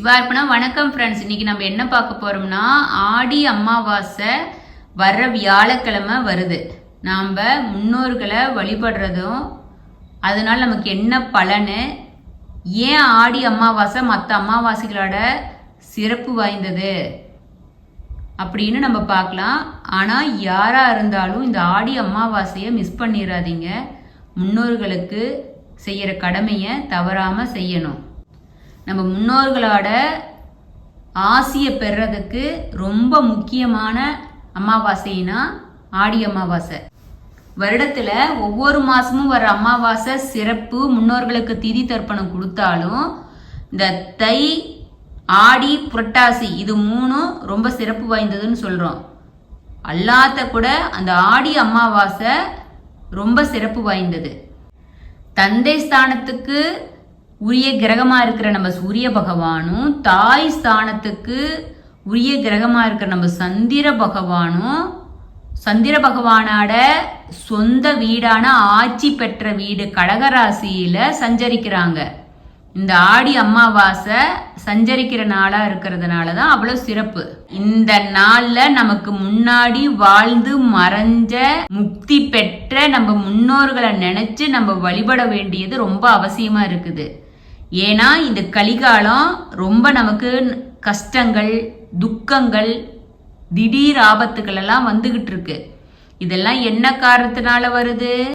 சிவார்ப்பணா வணக்கம் ஃப்ரெண்ட்ஸ் இன்னைக்கு நம்ம என்ன பார்க்க போறோம்னா ஆடி அமாவாசை வர்ற வியாழக்கிழமை வருது. நாம் முன்னோர்களை வழிபடுறதும் அதனால் நமக்கு என்ன பலனு ஏன் ஆடி அமாவாசை மற்ற அமாவாசைகளோட சிறப்பு வாய்ந்தது அப்படின்னு நம்ம பார்க்கலாம். ஆனால் யாராக இருந்தாலும் இந்த ஆடி அமாவாசையை மிஸ் பண்ணிடாதீங்க முன்னோர்களுக்கு செய்கிற கடமையை தவறாமல் செய்யணும். நம்ம முன்னோர்களோட ஆசியை பெறதுக்கு ரொம்ப முக்கியமான அமாவாசைனா ஆடி அமாவாசை. வருடத்துல ஒவ்வொரு மாசமும் வர அமாவாசை சிறப்பு முன்னோர்களுக்கு திதி தர்ப்பணம் கொடுத்தாலும் இந்த தை ஆடி புரட்டாசி இது மூணும் ரொம்ப சிறப்பு வாய்ந்ததுன்னு சொல்றோம். அல்லாத கூட அந்த ஆடி அமாவாசை ரொம்ப சிறப்பு வாய்ந்தது. தந்தை ஸ்தானத்துக்கு உரிய கிரகமா இருக்கிற நம்ம சூரிய பகவானும் தாய் ஸ்தானத்துக்கு உரிய கிரகமா இருக்கிற நம்ம சந்திர பகவானும் சந்திர பகவானோட சொந்த வீடான ஆட்சி பெற்ற வீடு கடகராசியில சஞ்சரிக்கிறாங்க. இந்த ஆடி அமாவாசை சஞ்சரிக்கிற நாளா இருக்கிறதுனால தான் அவ்வளோ சிறப்பு. இந்த நாள்ல நமக்கு முன்னாடி வாழ்ந்து மறைஞ்ச முக்தி பெற்ற நம்ம முன்னோர்களை நினைச்சு நம்ம வழிபட வேண்டியது ரொம்ப அவசியமா இருக்குது. ஏன்னா இந்த கலிகாலம் ரொம்ப நமக்கு கஷ்டங்கள் துக்கங்கள் திடீர் ஆபத்துக்கள் எல்லாம் வந்துகிட்டு இருக்கு. இதெல்லாம் என்ன காரணத்தினால வருது?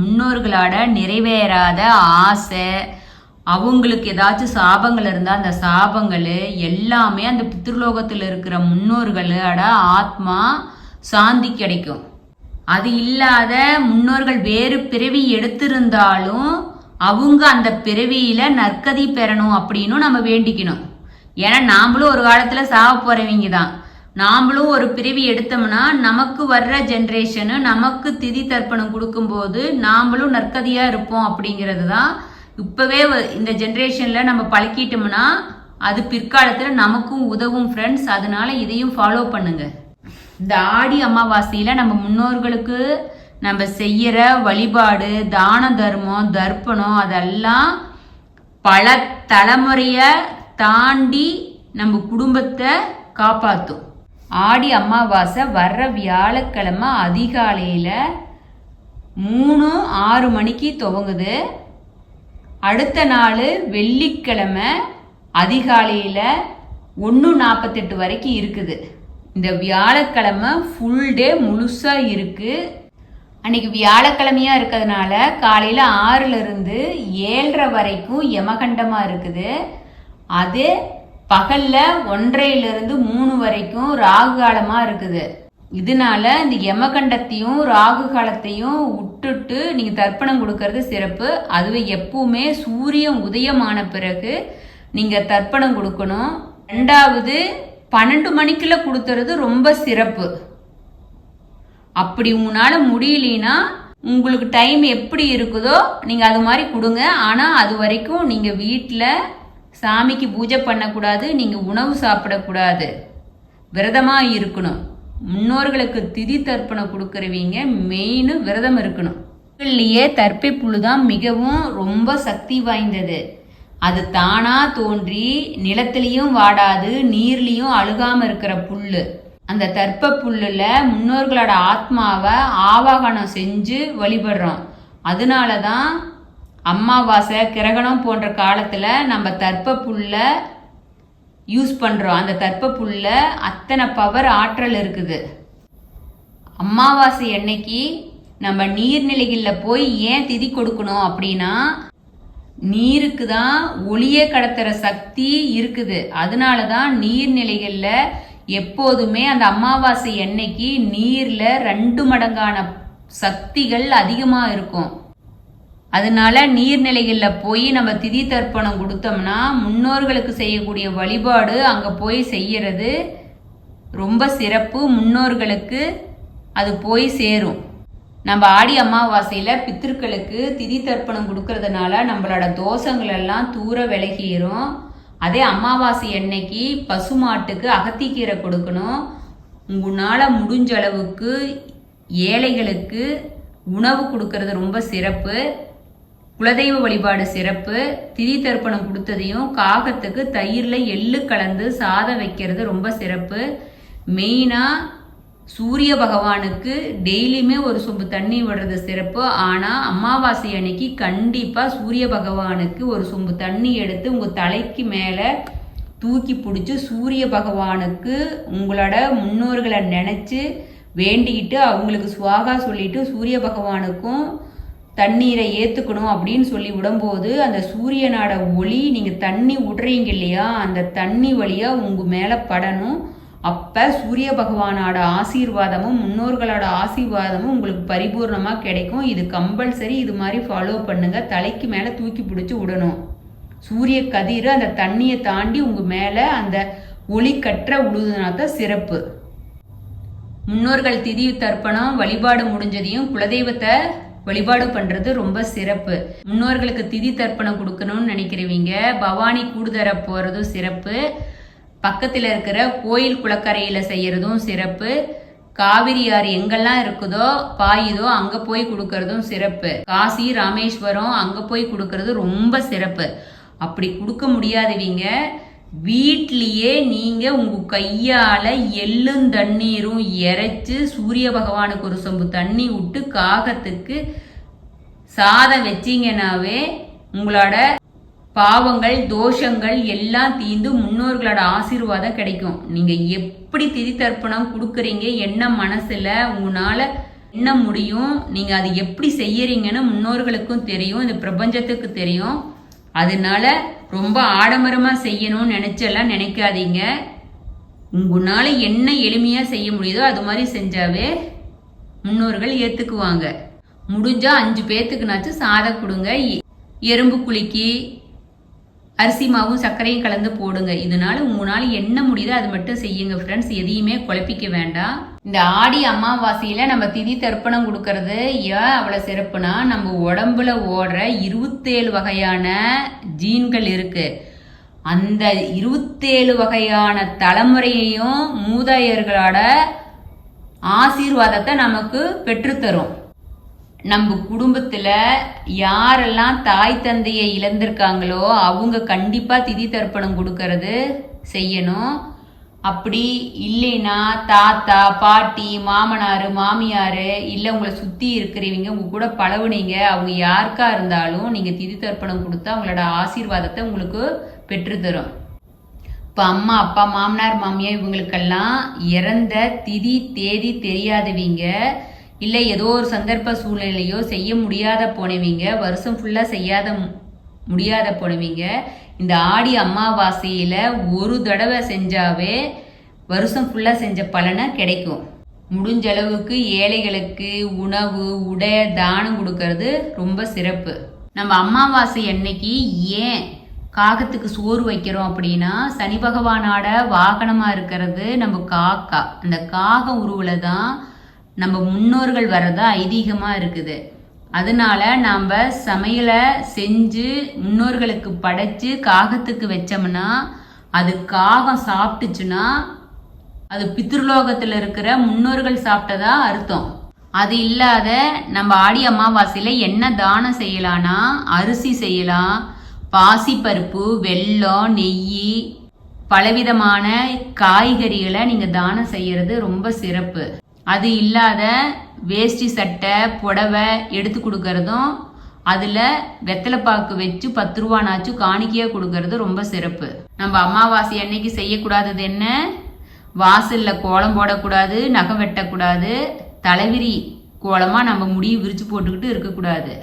முன்னோர்களோட நிறைவேறாத ஆசை அவங்களுக்கு ஏதாச்சும் சாபங்கள் இருந்தால் அந்த சாபங்கள் எல்லாமே அந்த பித்ருலோகத்தில் இருக்கிற முன்னோர்களோட ஆத்மா சாந்தி கிடைக்கும். அது இல்லாத முன்னோர்கள் வேறு பிறவி எடுத்திருந்தாலும் அவங்க அந்த பிறவியில நற்கதி பெறணும் அப்படின்னு நம்ம வேண்டிக்கணும். ஏன்னா நாமளும் ஒரு காலத்துல சாக போறவங்க தான் நாமளும் ஒரு பிறவி எடுத்தோம்னா நமக்கு வர்ற ஜென்ரேஷனு நமக்கு திதி தர்ப்பணம் கொடுக்கும்போது நாமளும் நற்கதியா இருப்போம் அப்படிங்கிறது தான் இப்பவே இந்த ஜென்ரேஷன்ல நம்ம பழக்கிட்டோம்னா அது பிற்காலத்துல நமக்கும் உதவும் ஃப்ரெண்ட்ஸ் அதனால இதையும் ஃபாலோ பண்ணுங்க. இந்த ஆடி அமாவாசையில நம்ம முன்னோர்களுக்கு நம்ம செய்யற வழிபாடு தான தர்மம் தர்ப்பணம் அதெல்லாம் பல தலைமுறைய தாண்டி நம்ம குடும்பத்தை காப்பாத்தும். ஆடி அமாவாசை வர்ற வியாழக்கிழமை அதிகாலையில் மூணு ஆறு மணிக்கு துவங்குது. அடுத்த நாள் வெள்ளிக்கிழமை அதிகாலையில் ஒன்று நாற்பத்தெட்டு வரைக்கும் இருக்குது. இந்த வியாழக்கிழமை ஃபுல் டே முழுசாக இருக்குது அன்னைக்கு வியாழக்கிழமையாக இருக்கிறதுனால காலையில் ஆறுலேருந்து ஏழரை வரைக்கும் யமகண்டமாக இருக்குது. அது பகலில் ஒன்றையிலிருந்து மூணு வரைக்கும் ராகு காலமாக இருக்குது. இதனால இந்த யமகண்டத்தையும் ராகு காலத்தையும் விட்டுட்டு நீங்கள் தர்ப்பணம் கொடுக்கறது சிறப்பு. அதுவே எப்பவுமே சூரியன் உதயமான பிறகு நீங்கள் தர்ப்பணம் கொடுக்கணும். ரெண்டாவது பன்னெண்டு மணிக்குள்ள கொடுத்துறது ரொம்ப சிறப்பு. அப்படி உங்களால் முடியலனா உங்களுக்கு டைம் எப்படி இருக்குதோ நீங்கள் அது மாதிரி கொடுங்க. ஆனால் அது வரைக்கும் நீங்கள் வீட்டில் சாமிக்கு பூஜை பண்ணக்கூடாது நீங்கள் உணவு சாப்பிடக்கூடாது. விரதமாக இருக்கணும். முன்னோர்களுக்கு திதி தர்ப்பணம் கொடுக்குறவங்க மெயின் விரதம் இருக்கணும். இல்லையே தர்ப்பை புழு தான் மிகவும் ரொம்ப சக்தி வாய்ந்தது. அது தானாக தோன்றி நிலத்திலையும் வாடாது நீர்லேயும் அழுகாமல் இருக்கிற புல்லு. அந்த தர்ப்ப புல்லுல முன்னோர்களோட ஆத்மாவை ஆவாகனம் செஞ்சு வழிபடுறோம். அதனால தான் அமாவாசை கிரகணம் போன்ற காலத்தில் நம்ம தர்ப்ப புல்ல யூஸ் பண்ணுறோம் அந்த தர்ப்ப புல்ல அத்தனை பவர் ஆற்றல் இருக்குது. அமாவாசை அன்னைக்கு நம்ம நீர்நிலைகளில் போய் ஏன் திதி கொடுக்கணும் அப்படின்னா நீருக்கு தான் ஒளியை கடத்துகிற சக்தி இருக்குது. அதனால தான் நீர்நிலைகளில் எப்போதுமே அந்த அமாவாசை எண்ணெய்க்கு நீர்ல ரெண்டு மடங்கான சக்திகள் அதிகமாக இருக்கும். அதனால நீர்நிலைகளில் போய் நம்ம திதி தர்ப்பணம் கொடுத்தோம்னா முன்னோர்களுக்கு செய்யக்கூடிய வழிபாடு அங்கே போய் செய்யறது ரொம்ப சிறப்பு. முன்னோர்களுக்கு அது போய் சேரும். நம்ம ஆடி அமாவாசையில் பித்திருக்களுக்கு திதி தர்ப்பணம் கொடுக்கறதுனால நம்மளோட தோஷங்கள் எல்லாம் தூர விலகிடும் அதே அமாவாசை அன்னைக்கு பசுமாட்டுக்கு அகத்திக்கீரை கொடுக்கணும். உங்களால் முடிஞ்ச அளவுக்கு ஏழைகளுக்கு உணவு கொடுக்கறது ரொம்ப சிறப்பு. குலதெய்வ வழிபாடு சிறப்பு. திதி தர்ப்பணம் கொடுத்ததையும் காகத்துக்கு தயிர்ல எள்ளு கலந்து சாதம் வைக்கிறது ரொம்ப சிறப்பு. மெயினாக சூரிய பகவானுக்கு டெய்லியுமே ஒரு சொம்பு தண்ணி விடுறது சிறப்பு. ஆனால் அமாவாசை அன்னைக்கு கண்டிப்பாக சூரிய பகவானுக்கு ஒரு சொம்பு தண்ணி எடுத்து உங்கள் தலைக்கு மேலே தூக்கி பிடிச்சி சூரிய பகவானுக்கு உங்களோட முன்னோர்களை நினச்சி வேண்டிக்கிட்டு அவங்களுக்கு சுவாகா சொல்லிட்டு சூரிய பகவானுக்கும் தண்ணீரை ஏற்றுக்கணும் அப்படின்னு சொல்லி விடும்போது அந்த சூரியனோட ஒளி நீங்கள் தண்ணி விடுறீங்க இல்லையா? அந்த தண்ணி வழியாக உங்கள் மேலே படணும். அப்போ சூரிய பகவானோட ஆசீர்வாதமும் முன்னோர்களோட ஆசீர்வாதமும் உங்களுக்கு பரிபூர்ணமாக கிடைக்கும். இது கம்பல்சரி இது மாதிரி ஃபாலோ பண்ணுங்கள் தலைக்கு மேலே தூக்கி பிடிச்சி விடணும். சூரிய கதிர் அந்த தண்ணியை தாண்டி உங்கள் மேலே அந்த ஒளி கற்ற உழுதுனா தான் சிறப்பு. முன்னோர்கள் திதி தர்ப்பணம் வழிபாடு முடிஞ்சதையும் குலதெய்வத்தை வழிபாடு பண்றது ரொம்ப சிறப்பு. முன்னோர்களுக்கு திதி தர்ப்பணம் கொடுக்கணும்னு நினைக்கிறவங்க பவானி கூடுதர போறதும் சிறப்பு. பக்கத்தில் இருக்கிற கோயில் குளக்கரையில் செய்யறதும் சிறப்பு. காவிரி ஆறு எங்கெல்லாம் இருக்குதோ பாயுதோ அங்க போய் கொடுக்கறதும் சிறப்பு. காசி ராமேஸ்வரம் அங்க போய் கொடுக்கறது ரொம்ப சிறப்பு. அப்படி கொடுக்க முடியாதவங்க வீட்லேயே நீங்க உங்க கையால எள்ளும் தண்ணீரும் இறைச்சு சூரிய பகவானுக்கு ஒரு சொம்பு தண்ணி விட்டு காகத்துக்கு சாதம் வச்சீங்கன்னாவே உங்களோட பாவங்கள் தோஷங்கள் எல்லாம் தீந்து முன்னோர்களோட ஆசீர்வாதம் கிடைக்கும். நீங்க எப்படி திதி தர்ப்பணம் கொடுக்குறீங்க என்ன மனசுல உங்களால என்ன முடியும் நீங்க அது எப்படி செய்யறீங்கன்னு முன்னோர்களுக்கும் தெரியும் இந்த பிரபஞ்சத்துக்கு தெரியும். அதனால ரொம்ப ஆடம்பரமா செய்யணும்னு நினைச்செல்லாம் நினைக்காதீங்க. உங்களால என்ன எளிமையா செய்ய முடியுதோ அது மாதிரி செஞ்சாவே முன்னோர்கள் ஏத்துக்குவாங்க. முடிஞ்சா அஞ்சு பேத்துக்குனாச்சும் சாதம் கொடுங்க. எறும்பு குலுக்கி அரிசி மாவும் சர்க்கரையும் கலந்து போடுங்க. இதனால உங்களால என்ன முடியுதோ அது மட்டும் செய்யுங்க ஃப்ரெண்ட்ஸ் எதையுமே குழப்பிக்க வேண்டாம். இந்த ஆடி அமாவாசையில நம்ம திதி தர்ப்பணம் கொடுக்கறது ஏன் அவ்வளோ சிறப்புனா நம்ம உடம்புல ஓடுற இருபத்தேழு வகையான ஜீன்கள் இருக்கு. அந்த இருபத்தேழு வகையான தலைமுறையையும் மூதாயர்களோட ஆசீர்வாதத்தை நமக்கு பெற்றுத்தரும். நம்ம குடும்பத்தில் யாரெல்லாம் தாய் தந்தையை இழந்திருக்காங்களோ அவங்க கண்டிப்பாக திதி தர்ப்பணம் கொடுக்கறது செய்யணும். அப்படி இல்லைன்னா தாத்தா பாட்டி மாமனார் மாமியார் இல்லை உங்களை சுற்றி இருக்கிறவங்க உங்க கூட பழகுனீங்க அவங்க யாருக்கா இருந்தாலும் நீங்கள் திதி தர்ப்பணம் கொடுத்தா அவங்களோட ஆசீர்வாதத்தை உங்களுக்கு பெற்றுத்தரும். இப்போ அம்மா அப்பா மாமனார் மாமியார் இவங்களுக்கெல்லாம் இறந்த திதி தேதி தெரியாதவங்க. இல்லை ஏதோ ஒரு சந்தர்ப்ப சூழ்நிலையோ செய்ய முடியாத போனவங்க வருஷம் ஃபுல்லாக செய்யாத முடியாத போனவங்க. இந்த ஆடி அமாவாசையில் ஒரு தடவை செஞ்சாவே வருஷம் ஃபுல்லாக செஞ்ச பலனை கிடைக்கும். முடிஞ்ச அளவுக்கு ஏழைகளுக்கு உணவு உடை தானம் கொடுக்கறது ரொம்ப சிறப்பு. நம்ம அமாவாசை அன்னைக்கு ஏன் காகத்துக்கு சோறு வைக்கிறோம் அப்படின்னா சனி பகவானோட வாகனமாக இருக்கிறது நம்ம காக்கா. அந்த காகம் உருவில் தான் நம்ம முன்னோர்கள் வரதா ஐதீகமாக இருக்குது. அதனால நாம் சமையலை செஞ்சு முன்னோர்களுக்கு படைச்சு காகத்துக்கு வச்சோம்னா அது காகம் சாப்பிட்டுச்சுன்னா அது பித்ருலோகத்தில் இருக்கிற முன்னோர்கள் சாப்பிட்டதா அர்த்தம். அது இல்லாத நம்ம ஆடி அமாவாசையில் என்ன தானம் செய்யலான்னா அரிசி செய்யலாம் பாசிப்பருப்பு வெல்லம் நெய் பலவிதமான காய்கறிகளை நீங்கள் தானம் செய்யறது ரொம்ப சிறப்பு. அது இல்லாத வேஷ்டி சட்டை புடவை எடுத்து கொடுக்கறதும் அதில் வெத்தலைப்பாக்கு வச்சு பத்து ரூபானாச்சும் காணிக்கையாக கொடுக்கறது ரொம்ப சிறப்பு. நம்ம அமாவாசை அன்னைக்கு செய்யக்கூடாதது என்ன? வாசலில் கோலம் போடக்கூடாது நகம் வெட்டக்கூடாது தலைவிரி கோலமாக நம்ம முடியை விரிச்சு போட்டுக்கிட்டு இருக்கக்கூடாது.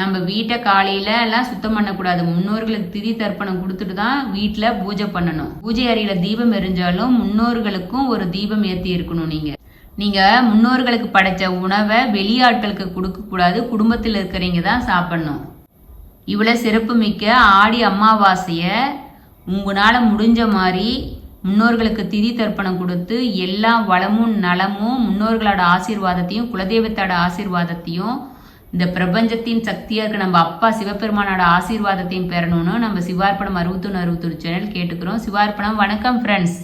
நம்ம வீட்டை காலையில எல்லாம் சுத்தம் பண்ணக்கூடாது. முன்னோர்களுக்கு திதி தர்ப்பணம் கொடுத்துட்டு தான் வீட்டில் பூஜை பண்ணணும். பூஜை அறையில தீபம் எரிஞ்சாலும் முன்னோர்களுக்கும் ஒரு தீபம் ஏற்றி இருக்கணும் நீங்க. நீங்க முன்னோர்களுக்கு படைச்ச உணவை வெளியாட்களுக்கு கொடுக்க கூடாது. குடும்பத்தில் இருக்கிறவங்க தான் சாப்பிடணும். இவ்வளவு சிறப்பு மிக்க ஆடி அமாவாசைய உங்களால முடிஞ்ச மாதிரி முன்னோர்களுக்கு திதி தர்ப்பணம் கொடுத்து எல்லா வளமும் நலமும் முன்னோர்களோட ஆசீர்வாதத்தையும் குலதெய்வத்தோட ஆசீர்வாதத்தையும் இந்த பிரபஞ்சத்தின் சக்தியாக இருக்க நம்ம அப்பா சிவபெருமானோட ஆசீர்வாதத்தையும் பெறணும்னு நம்ம சிவார்ப்பணம் அறுபத்தொன்று அறுபத்தொரு சேனல் கேட்டுக்கிறோம். சிவார்ப்பணம் வணக்கம் ஃப்ரெண்ட்ஸ்